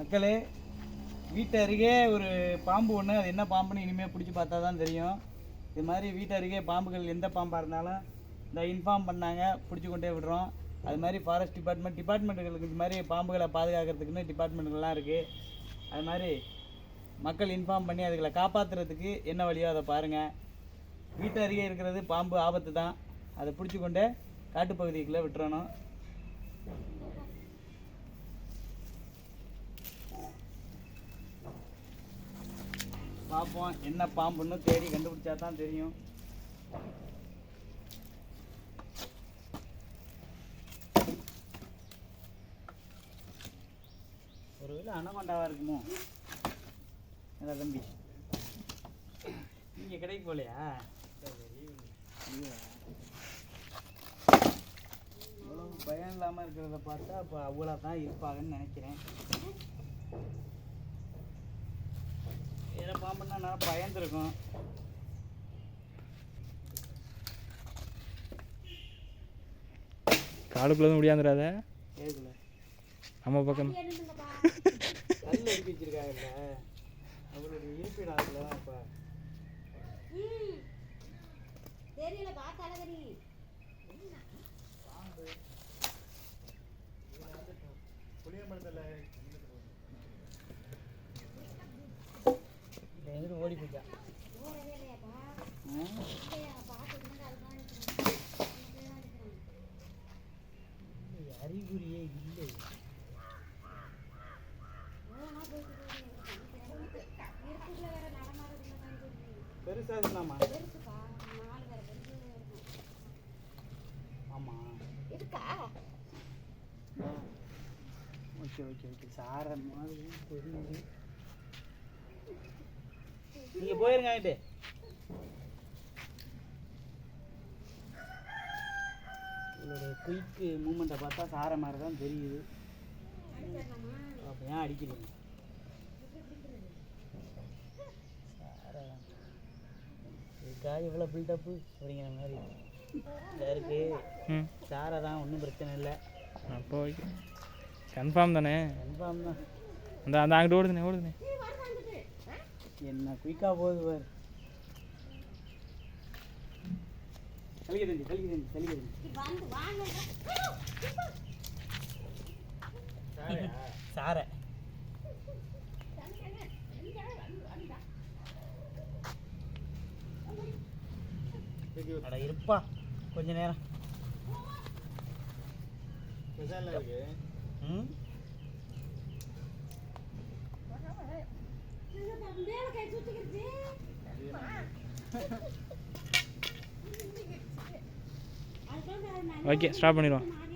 மக்களே வீட்டு அருகே ஒரு பாம்பு ஒன்று அது என்ன பாம்புன்னு இனிமேல் பிடிச்சி பார்த்தா தான் தெரியும். இது மாதிரி வீட்டு அருகே பாம்புகள் எந்த பாம்பாக இருந்தாலும் இந்த இன்ஃபார்ம் பண்ணாங்க பிடிச்சி கொண்டே விடுறோம். அது மாதிரி ஃபாரஸ்ட் டிபார்ட்மெண்ட் டிபார்ட்மெண்ட்டுகளுக்கு இது மாதிரி பாம்புகளை பாதுகாக்கிறதுக்குன்னு டிபார்ட்மெண்ட்டுகள்லாம் இருக்குது அது மாதிரி மக்கள் இன்ஃபார்ம் பண்ணி அதுகளை காப்பாற்றுறதுக்கு என்ன வழியோ அதை பாருங்கள் வீட்டு அருகே இருக்கிறது பாம்பு ஆபத்து தான் அதை பிடிச்சி கொண்டே காட்டுப்பகுதிக்குள்ளே விட்டுறணும். பார்ப்போம் என்ன பாம்புன்னு தேடி கண்டுபிடிச்சா தான் தெரியும் ஒருவேளை அனகொண்டாவா இருக்குமோ? என்ன தம்பி? நீங்கள் கிடைக்க போகலையா? அவ்வளோ பயம் இல்லாமல் இருக்கிறத பார்த்தா அப்போ அவ்வளோ தான் இருப்பாங்கன்னு நினைக்கிறேன். நான் பயந்துருக்கும். காடுக்குள்ளே முடியாந்துடாத. நம்ம பக்கம். அவருடைய இருப்பிடம் தெரியல இருக்கிறேன் இல்லை, அறிகுறியே இல்லை. பெருசா ஆமாம் இருக்கா? Okay okay okay. சார மாதிரி தெரியுது. நீங்கள் போயிருங்க இவளோட குயிக்கு மூமெண்ட்டை பார்த்தா சார மாதிரி தான் தெரியுது. அப்போ ஏன் அடிக்கிறீங்க இதுக்காக இவ்வளோ பில்டப்பு அப்படிங்கிற மாதிரி. இருக்கு சாரை தான் ஒன்றும் பிரச்சனை இல்லை. அப்போ கன்ஃபார்ம் தானே? கன்ஃபார்ம் தான். அந்த அந்த அங்கிட்டு வர வந்துட்டு என்ன குயிக்காக போகுது பாரு. தம்பி வந்து வாங்க சாரை. அட இருப்பா. கொஞ்ச நேரம். ம்? ஓகே ஸ்டாப் பண்ணிடுவோம் மாடு